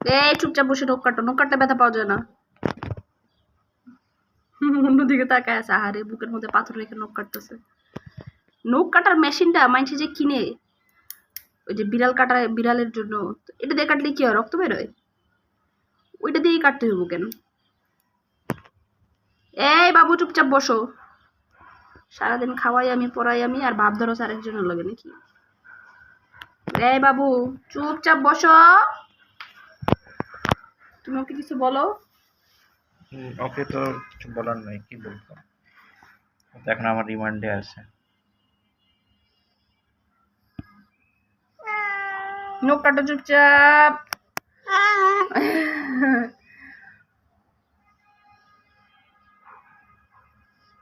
এই চুপচাপ বসে নখ কাটো নখ কাটলে ব্যথা পাওয়া যায় না। অন্যদিকে তাকায় আছে বুকের মধ্যে পাথর রেখে কাটতেছে। কাটার মেশিনটা মাইনছে যে কিনে। ওই যে বিড়াল কাটা বিড়ালের জন্য। এটা দিয়ে কাটলে কি হয়, রক্ত বেরোয় ওইটা দিয়েই কাটতে হইব কেন? এই বাবু, চুপচাপ বসো। সারাদিন খাওয়াই আমি, পড়াই আমি, আর ভাব ধরো আরেকজনের লাগে নাকি? এই বাবু, চুপচাপ বসো। তুমি ওকে কিছু বলো? ওকে তো কিছু বলার নাই কি বলব? এখন আমার রিমান্ডে আছে। নখ কাটো চুপচাপ।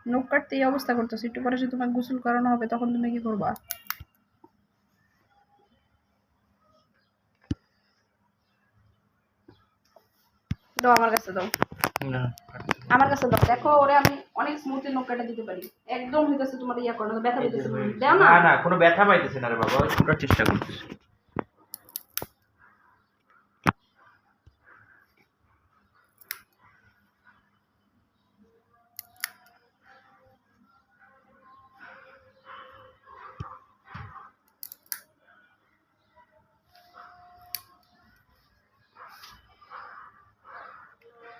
নখ কাটতে এই অবস্থা করতেছে একটু পরে তোমার গোসল করানো হবে তখন তুমি কি করবা? দাও আমার কাছে দাও। না আমার কাছে দাও। দেখো ওরে আমি অনেক স্মুথলি নখ কাটা দিতে পারি। একদম হইতাছে তোমার ইয়া করো না ব্যথা পেতেছে দাও না। না না কোনো ব্যথা পাইতেছে না রে বাবা ওটা চেষ্টা করতেছে।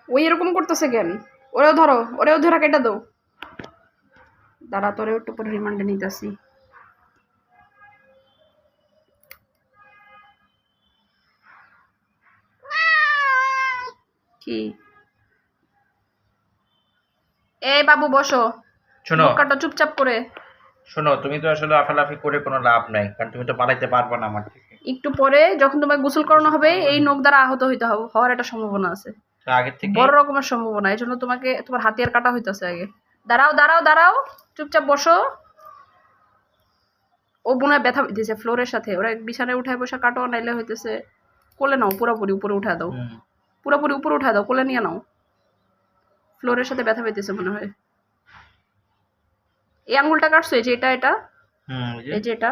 ওই এরকম করতেছে কেন? ওরেও ধরো ওরেও ধরা কেটে দাও। দাঁড়া তোরেও একটু পরে রিমান্ডে নিতেছি। কি? এই বাবু বসো। শোনো। কাটা চুপচাপ করে। শোনো তুমি তো আসলে আফালাফি করে কোনো লাভ নাই কারণ তুমি তো পালাইতে পারবে না আমার থেকে। একটু পরে যখন তোমার গোসল করানো হবে এই নখ দ্বারা আহত হইতে হবে হওয়ার একটা সম্ভাবনা আছে। তো আগের থেকে বড় রকমের সম্ভাবনা এই জন্য তোমাকে তোমার হাতিয়ার কাটা হইতেছে আগে। দাঁড়াও দাঁড়াও দাঁড়াও চুপচাপ বসো। ও বোনায় ব্যথা দিয়েছে ফ্লোরের সাথে ওরা বিছানায় উঠায় বসে কাটো নাইলে হইতেছে কোলে নাও পুরোপুরি উপরে উঠা দাও। পুরোপুরি উপরে উঠা দাও কোলে নিয়ে নাও। ফ্লোরের সাথে ব্যথা পেতেছে মনে হয়। এই আঙ্গুলটা কাটছো এই যে এটা এটা? হুম, এই যে এটা?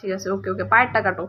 ঠিক আছে ওকে ওকে পায়েরটা কাটো।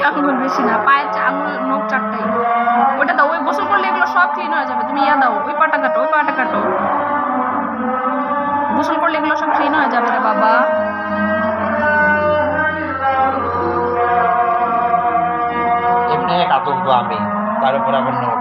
চারটাই আঙুল বেশি না, পায়ের আঙ্গুল নখ চারটাই। ওইটা দাও, ওই গোসল করলে এগুলো সব ক্লিন হয়ে যাবে, তুমি ইয়া দাও, ওই পাটা কাটো, ওই পাটা কাটো। গোসল করলে এগুলো সব ক্লিন হয়ে যাবে রে বাবা। এমনি এক আমি, তার উপর আবার নোট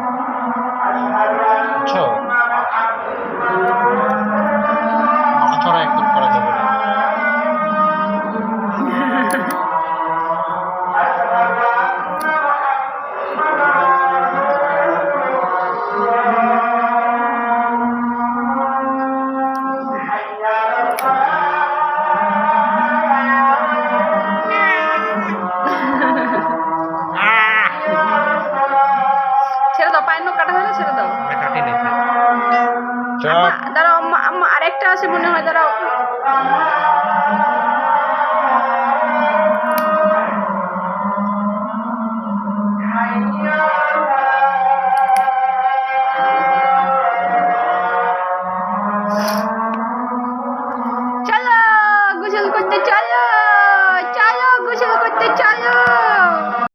আরেকটা আছে মনে হয় দাঁড়াও। চলো গোসল করতে চলো।